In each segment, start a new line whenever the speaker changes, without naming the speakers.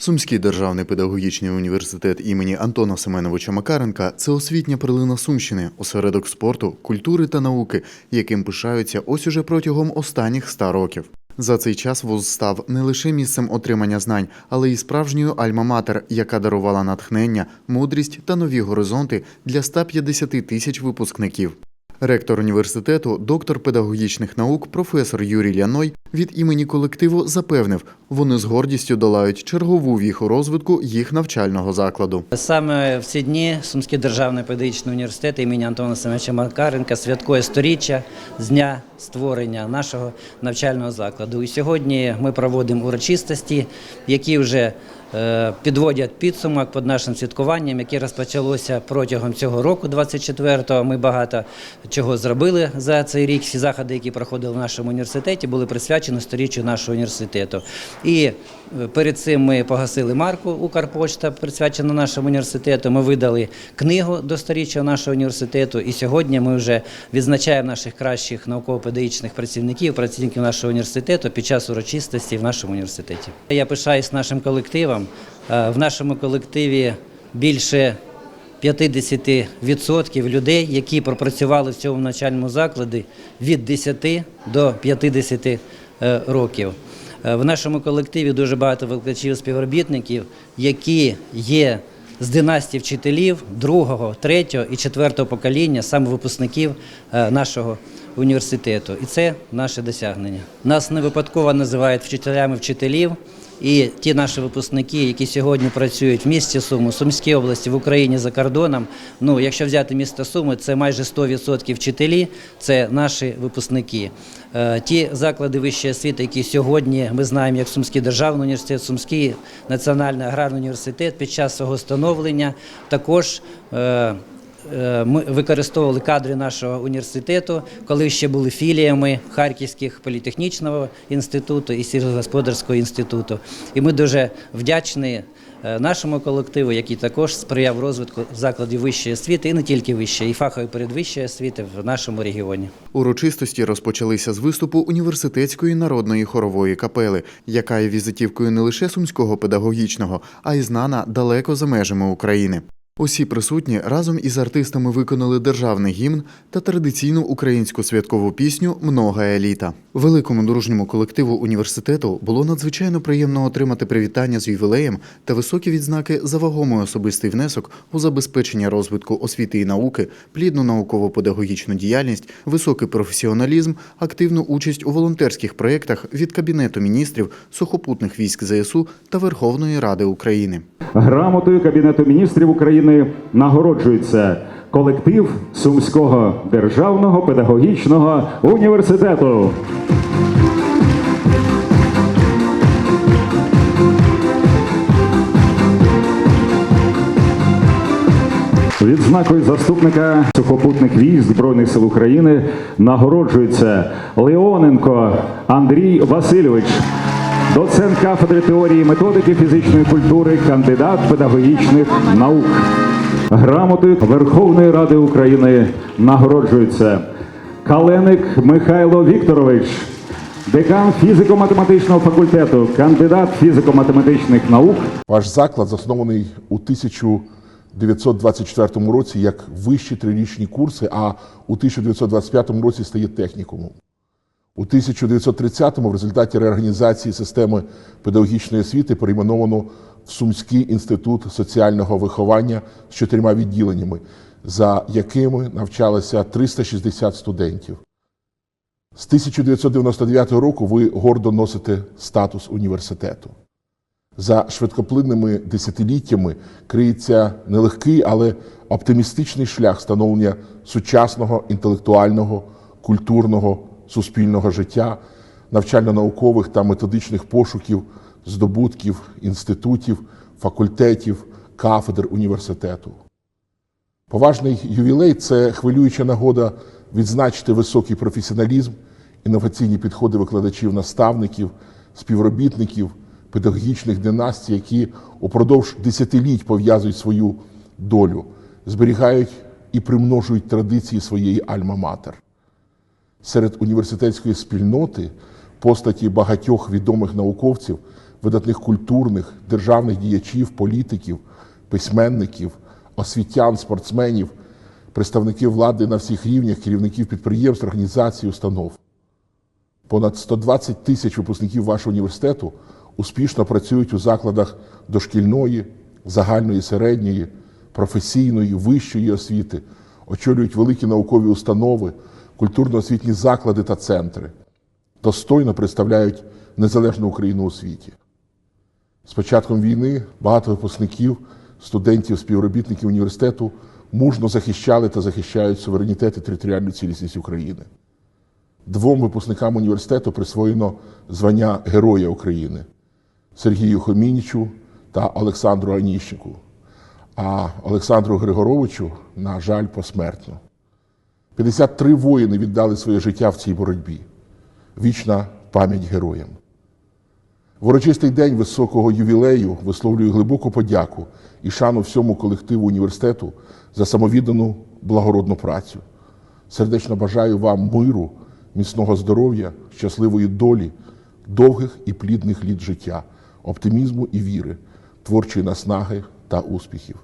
Сумський державний педагогічний університет імені Антона Семеновича Макаренка це освітня перлина Сумщини, осередок спорту, культури та науки, яким пишаються ось уже протягом останніх ста років. За цей час вуз став не лише місцем отримання знань, але й справжньою альма-матер, яка дарувала натхнення, мудрість та нові горизонти для 150 тисяч випускників. Ректор університету, доктор педагогічних наук, професор Юрій Ляной від імені колективу запевнив, вони з гордістю долають чергову віху розвитку їх навчального закладу.
Саме в ці дні Сумський державний педагогічний університет імені Антона Семеновича Макаренка святкує сторіччя з дня створення нашого навчального закладу. І сьогодні ми проводимо урочистості, які вже підводять підсумок під нашим святкуванням, яке розпочалося протягом цього року, 24-го. Ми багато чого зробили за цей рік. Всі заходи, які проходили в нашому університеті, були присвячені сторіччю нашого університету. І е, перед цим ми погасили марку Укрпочта, присвячену нашому університету. Ми видали книгу до сторіччя нашого університету. І сьогодні ми вже відзначаємо наших кращих науково-педагогічних працівників, працівників нашого університету під час урочистості в нашому університеті. Я пишаюсь нашим колективом. Е, В нашому колективі більше 50% людей, які пропрацювали в цьому навчальному закладі від 10 до 50 е, років. Е, В нашому колективі дуже багато викладачів співробітників, які є з династії вчителів другого, третього і четвертого покоління, саме випускників нашого університету. І це наше досягнення. Нас не випадково називають вчителями вчителів. І ті наші випускники, які сьогодні працюють в місті Суми, Сумській області, в Україні за кордоном. Ну, якщо взяти місто Суми, це майже 100% вчителі, це наші випускники. Е, Ті заклади вищої освіти, які сьогодні ми знаємо, як Сумський державний університет, Сумський національний аграрний університет, під час свого становлення також. Е, Ми використовували кадри нашого університету, коли ще були філіями Харківських політехнічного інституту і сільськогосподарського інституту. І ми дуже вдячні е, нашому колективу, який також сприяв розвитку закладів вищої освіти і не тільки вищої, і фахової передвищої освіти в нашому регіоні.
Урочистості розпочалися з виступу університетської народної хорової капели, яка є візитівкою не лише сумського педагогічного, а й знана далеко за межами України. Усі присутні разом із артистами виконали державний гімн та традиційну українську святкову пісню Много еліта. Великому дружньому колективу університету було надзвичайно приємно отримати привітання з ювілеєм та високі відзнаки за вагомий особистий внесок у забезпечення розвитку освіти і науки, плідну науково-педагогічну діяльність, високий професіоналізм, активну участь у волонтерських проєктах від Кабінету міністрів, сухопутних військ ЗСУ та Верховної Ради України.
Грамотою Кабінету міністрів України нагороджується колектив Сумського державного педагогічного університету. Відзнакою заступника сухопутних військ Збройних сил України нагороджується Леоненко Андрій Васильович, доцент кафедри теорії методики фізичної культури, кандидат педагогічних наук. Грамотою Верховної Ради України нагороджується Каленик Михайло Вікторович, декан фізико-математичного факультету, кандидат фізико-математичних наук,
Ваш заклад заснований у 1924 році як вищі трирічні курси, а у 1925 році стає технікумом. У 1930-му в результаті реорганізації системи педагогічної освіти перейменовано в Сумський інститут соціального виховання з чотирма відділеннями, за якими навчалося 360 студентів. З 1999 року ви гордо носите статус університету. За швидкоплинними десятиліттями криється нелегкий, але оптимістичний шлях становлення сучасного інтелектуального, культурного, суспільного життя, навчально-наукових та методичних пошуків, здобутків, інститутів, факультетів, кафедр університету. Поважний ювілей це хвилююча нагода відзначити високий професіоналізм, інноваційні підходи викладачів, наставників, співробітників, педагогічних династій, які упродовж десятиліть пов'язують свою долю, зберігають і примножують традиції своєї альма-матер. Серед університетської спільноти постаті багатьох відомих науковців видатних культурних, державних діячів, політиків, письменників, освітян, спортсменів, представників влади на всіх рівнях, керівників підприємств, організацій, установ. Понад 120 тисяч випускників вашого університету успішно працюють у закладах дошкільної, загальної середньої, професійної, вищої освіти, очолюють великі наукові установи, культурно-освітні заклади та центри, достойно представляють незалежну Україну у світі. З початком війни багато випускників, студентів, співробітників університету мужно захищали та захищають суверенітет і територіальну цілісність України. Двом випускникам університету присвоєно звання Героя України Сергію Хомінічу та Олександру Аніщику, а Олександру Григоровичу, на жаль, посмертно. 53 воїни віддали своє життя в цій боротьбі. Вічна пам'ять героям. В урочистий день високого ювілею висловлюю глибоку подяку і шану всьому колективу університету за самовіддану благородну працю. Сердечно бажаю вам миру, міцного здоров'я, щасливої долі, довгих і плідних літ життя, оптимізму і віри, творчої наснаги та успіхів.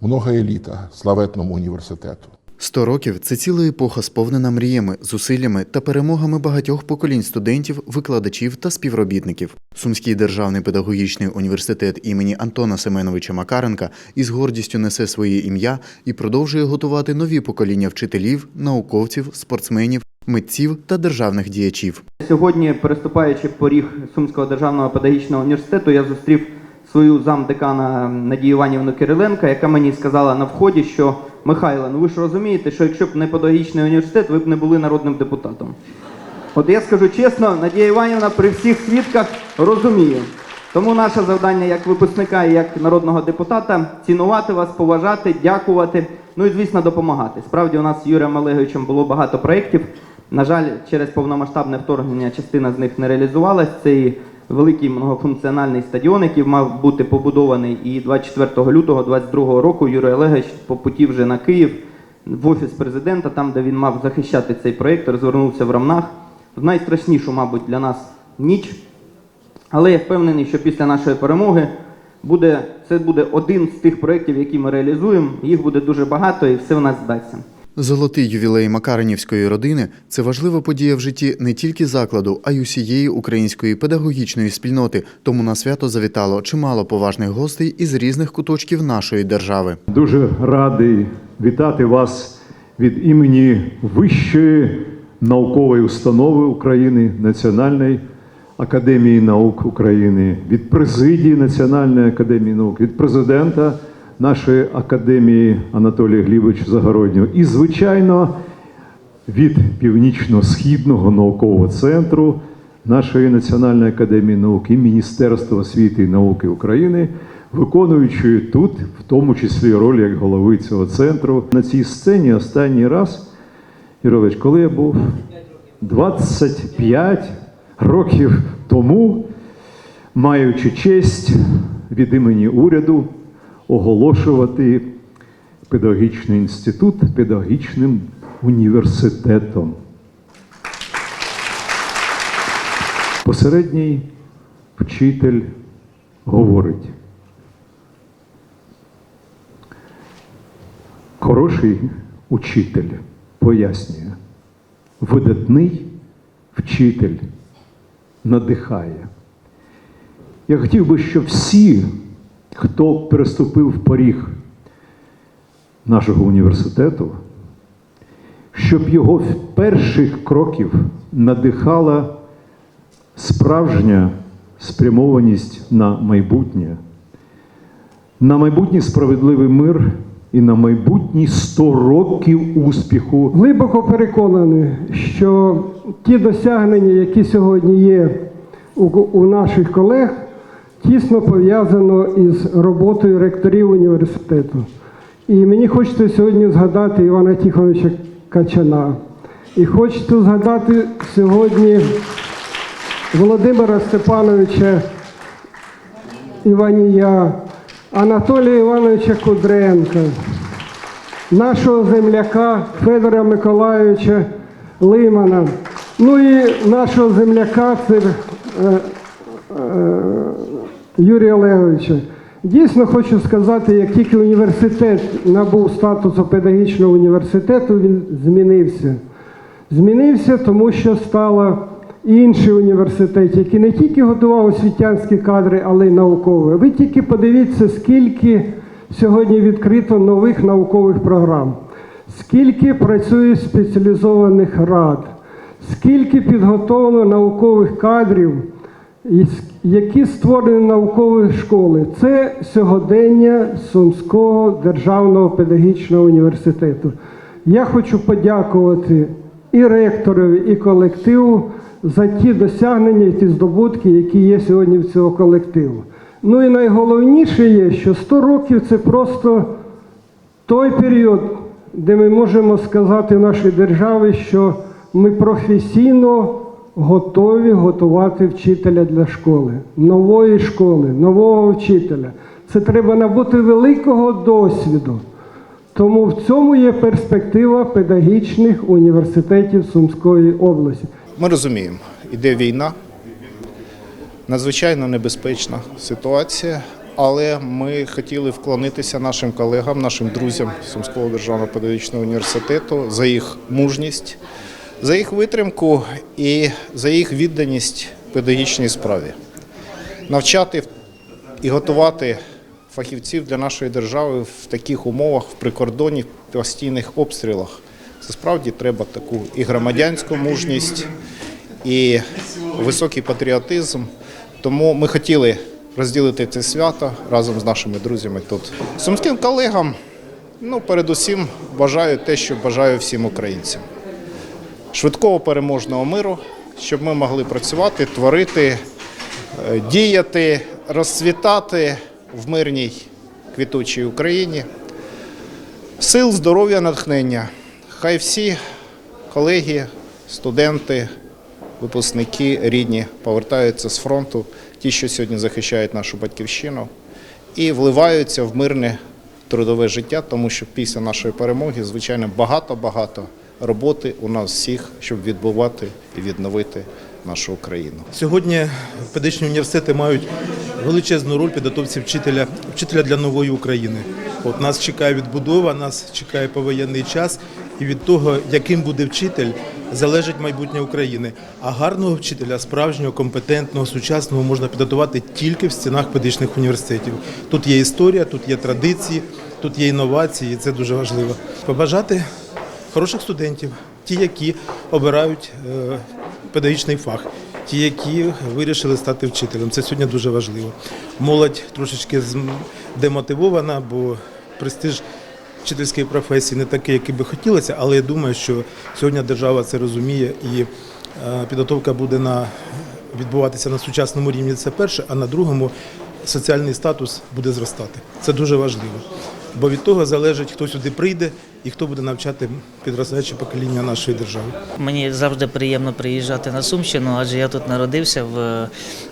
Много еліта славетному університету.
Сто років це ціла епоха, сповнена мріями, зусиллями та перемогами багатьох поколінь студентів, викладачів та співробітників. Сумський державний педагогічний університет імені Антона Семеновича Макаренка із гордістю несе своє ім'я і продовжує готувати нові покоління вчителів, науковців, спортсменів, митців та державних діячів.
Сьогодні, переступаючи поріг Сумського державного педагогічного університету, я зустрів свою замдекана Надію Іванівну Кириленка, яка мені сказала на вході, що Михайло, ну ви ж розумієте, що якщо б не педагогічний університет, ви б не були народним депутатом. От я скажу чесно, Надія Іванівна при всіх свідках розуміє. Тому наше завдання як випускника і як народного депутата цінувати вас, поважати, дякувати, ну і звісно допомагати. Справді у нас з Юрієм Олеговичем було багато проєктів. На жаль, через повномасштабне вторгнення частина з них не реалізувалась. Це і великий многофункціональний стадіон, який мав бути побудований. І 24 лютого 2022 року Юрій Олегович по путі вже на Київ в офіс президента, там де він мав захищати цей проєкт, розвернувся в Рамнах в найстрашнішу, мабуть, для нас ніч. Але я впевнений, що після нашої перемоги буде, це буде один з тих проєктів, які ми реалізуємо. Їх буде дуже багато і все в нас вдасться.
Золотий ювілей Макаренівської родини це важлива подія в житті не тільки закладу, а й усієї української педагогічної спільноти. Тому на свято завітало чимало поважних гостей із різних куточків нашої держави.
Дуже радий вітати вас від імені Вищої наукової установи України, Національної академії наук України, від президії Національної академії наук, від президента нашої академії Анатолія Глібовича Загороднього і, звичайно, від Північно-Східного наукового центру нашої Національної академії наук і Міністерства освіти і науки України, виконуючи тут, в тому числі роль як голови цього центру. На цій сцені останній раз, Юрович, коли я був 25 років тому, маючи честь від імені уряду оголошувати педагогічний інститут педагогічним університетом. Посередній вчитель говорить. Хороший учитель пояснює, видатний вчитель надихає. Я хотів би, щоб всі, хто переступив поріг нашого університету, щоб його в перших кроків надихала справжня спрямованість на майбутнє, на майбутній справедливий мир і на майбутні 100 років успіху.
Глибоко переконаний, що ті досягнення, які сьогодні є у, у наших колег, тісно пов'язано із роботою ректорів університету. І мені хочеться сьогодні згадати Івана Тихоновича Качана. І хочеться згадати сьогодні Володимира Степановича Іванія, Анатолія Івановича Кудренка, нашого земляка Федора Миколайовича Лимана, ну і нашого земляка це е, Юрія Олеговича. Дійсно хочу сказати, як тільки університет набув статусу педагогічного університету, він змінився. Змінився, тому що стало інший університет, який не тільки готував освітянські кадри, але й наукові. Ви тільки подивіться, скільки сьогодні відкрито нових наукових програм, скільки працює спеціалізованих рад, скільки підготовлено наукових кадрів, і с- які створені наукові школи. Це сьогодення Сумського державного педагогічного університету. Я хочу подякувати і ректорові, і колективу за ті досягнення і ті здобутки, які є сьогодні в цього колективу. Ну і найголовніше є, що 100 років це просто той період, де ми можемо сказати нашій державі, що ми професійно готові готувати вчителя для школи, нової школи, нового вчителя. Це треба набути великого досвіду. Тому в цьому є перспектива педагогічних університетів Сумської області.
Ми розуміємо, іде війна, надзвичайно небезпечна ситуація, але ми хотіли вклонитися нашим колегам, нашим друзям Сумського державного педагогічного університету за їх мужність, за їх витримку і за їх відданість педагогічній справі. Навчати і готувати фахівців для нашої держави в таких умовах, в прикордоні, в постійних обстрілах. Це справді треба таку і громадянську мужність, і високий патріотизм. Тому ми хотіли розділити це свято разом з нашими друзями тут. Сумським колегам, ну, передусім, бажаю те, що бажаю всім українцям. Швидкого переможного миру, щоб ми могли працювати, творити, е, діяти, розцвітати в мирній квітучій Україні. Сил, здоров'я, натхнення. Хай всі колеги, студенти, випускники рідні повертаються з фронту, ті, що сьогодні захищають нашу батьківщину, і вливаються в мирне трудове життя, тому що після нашої перемоги, звичайно, багато-багато роботи у нас всіх, щоб відбувати і відновити нашу Україну.
Сьогодні педагогічні університети мають величезну роль підготовці вчителя, вчителя для нової України. От нас чекає відбудова, нас чекає повоєнний час, і від того, яким буде вчитель, залежить майбутнє України. А гарного вчителя, справжнього, компетентного, сучасного можна підготувати тільки в стінах педагогічних університетів. Тут є історія, тут є традиції, тут є інновації, і це дуже важливо. Побажати хороших студентів, ті, які обирають е, педагогічний фах, ті, які вирішили стати вчителем. Це сьогодні дуже важливо. Молодь трошечки демотивована, бо престиж вчительської професії не такий, який би хотілося, але я думаю, що сьогодні держава це розуміє і е, підготовка буде на відбуватися на сучасному рівні. Це перше, а на другому соціальний статус буде зростати. Це дуже важливо. Бо від того залежить, хто сюди прийде і хто буде навчати підростаюче покоління нашої держави.
Мені завжди приємно приїжджати на Сумщину, адже я тут народився в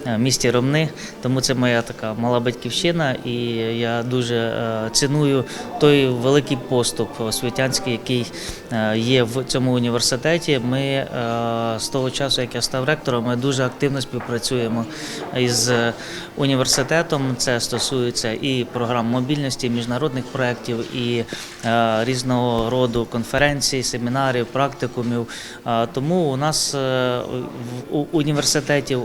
е, місті Ромни, тому це моя така мала батьківщина, і я дуже е, ціную той великий поступ освітянський, який е, є в цьому університеті. Ми з того часу, як я став ректором, ми дуже активно співпрацюємо із університетом. Це стосується і програм мобільності, і міжнародних проєктів, і е, різного роду конференцій, семінарів, практикумів. Тому у нас е, в університетів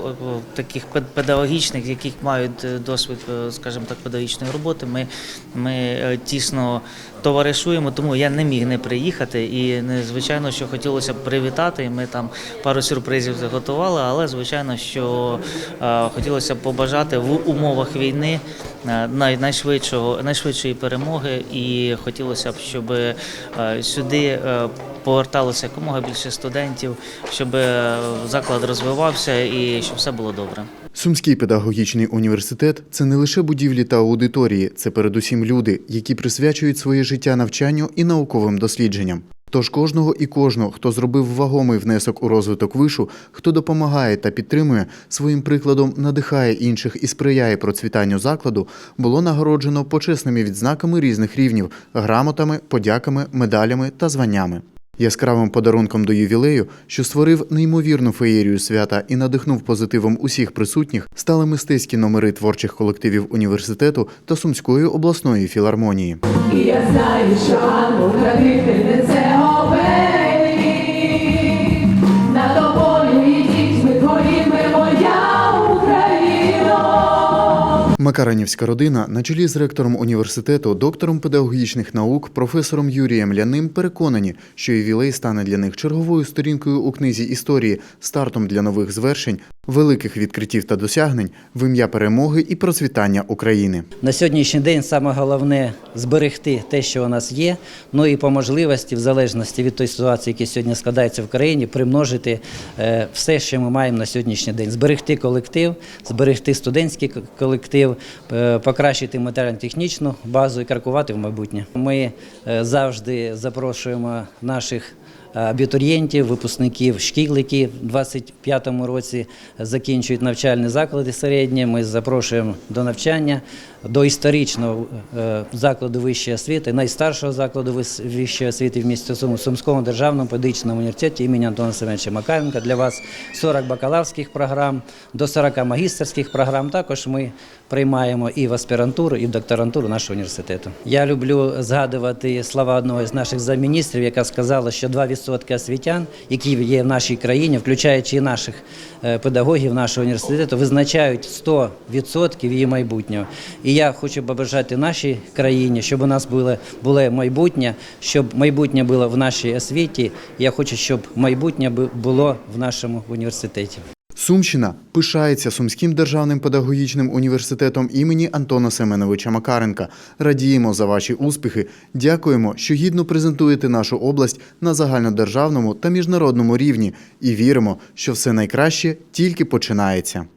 таких пед- педагогічних, яких мають е, досвід, е, скажімо так, педагогічної роботи, ми, ми тісно товаришуємо, тому я не міг не приїхати. І звичайно, що хотілося б привітати. Ми там пару сюрпризів заготували, але звичайно, що е, хотілося б побажати в умовах війни е, найшвидшого, найшвидшої перемоги, і хотілося б, щоб е, сюди поверталося якомога більше студентів, щоб е, заклад розвивався і щоб все було добре.
Сумський педагогічний університет це не лише будівлі та аудиторії, це передусім люди, які присвячують своє життя навчанню і науковим дослідженням. Тож кожного і кожного, хто зробив вагомий внесок у розвиток вишу, хто допомагає та підтримує, своїм прикладом надихає інших і сприяє процвітанню закладу, було нагороджено почесними відзнаками різних рівнів, грамотами, подяками, медалями та званнями. Яскравим подарунком до ювілею, що створив неймовірну феєрію свята і надихнув позитивом усіх присутніх, стали мистецькі номери творчих колективів університету та Сумської обласної філармонії.
Я знаю, що ангел Україно.
Макаранівська родина на чолі з ректором університету, доктором педагогічних наук, професором Юрієм Ляним переконані, що ювілей стане для них черговою сторінкою у книзі історії, стартом для нових звершень, великих відкриттів та досягнень в ім'я перемоги і процвітання України.
На сьогоднішній день саме головне зберегти те, що у нас є, ну і по можливості, в залежності від тої ситуації, яка сьогодні складається в країні, примножити е, все, що ми маємо на сьогоднішній день. Зберегти колектив, зберегти студентський колектив, е, покращити матеріально-технічну базу і крокувати в майбутнє. Ми е, завжди запрошуємо наших абітурієнтів, випускників шкіл, які в 25-му році закінчують навчальні заклади середні. Ми запрошуємо до навчання до історичного е, закладу вищої освіти, найстаршого закладу вищої освіти в місті Суму, Сумському державному педагогічному університеті імені Антона Семеновича Макаренка. Для вас 40 бакалаврських програм, до 40 магістерських програм. Також ми приймаємо і в аспірантуру, і в докторантуру нашого університету. Я люблю згадувати слова одного з наших замміністрів, яка сказала, що 2% освітян, які є в нашій країні, включаючи і наших е, педагогів нашого університету, визначають 100% її майбутнього. І я хочу побажати нашій країні, щоб у нас було, було майбутнє, щоб майбутнє було в нашій освіті. Я хочу, щоб майбутнє було в нашому університеті.
Сумщина пишається Сумським державним педагогічним університетом імені Антона Семеновича Макаренка. Радіємо за ваші успіхи. Дякуємо, що гідно презентуєте нашу область на загальнодержавному та міжнародному рівні і віримо, що все найкраще тільки починається.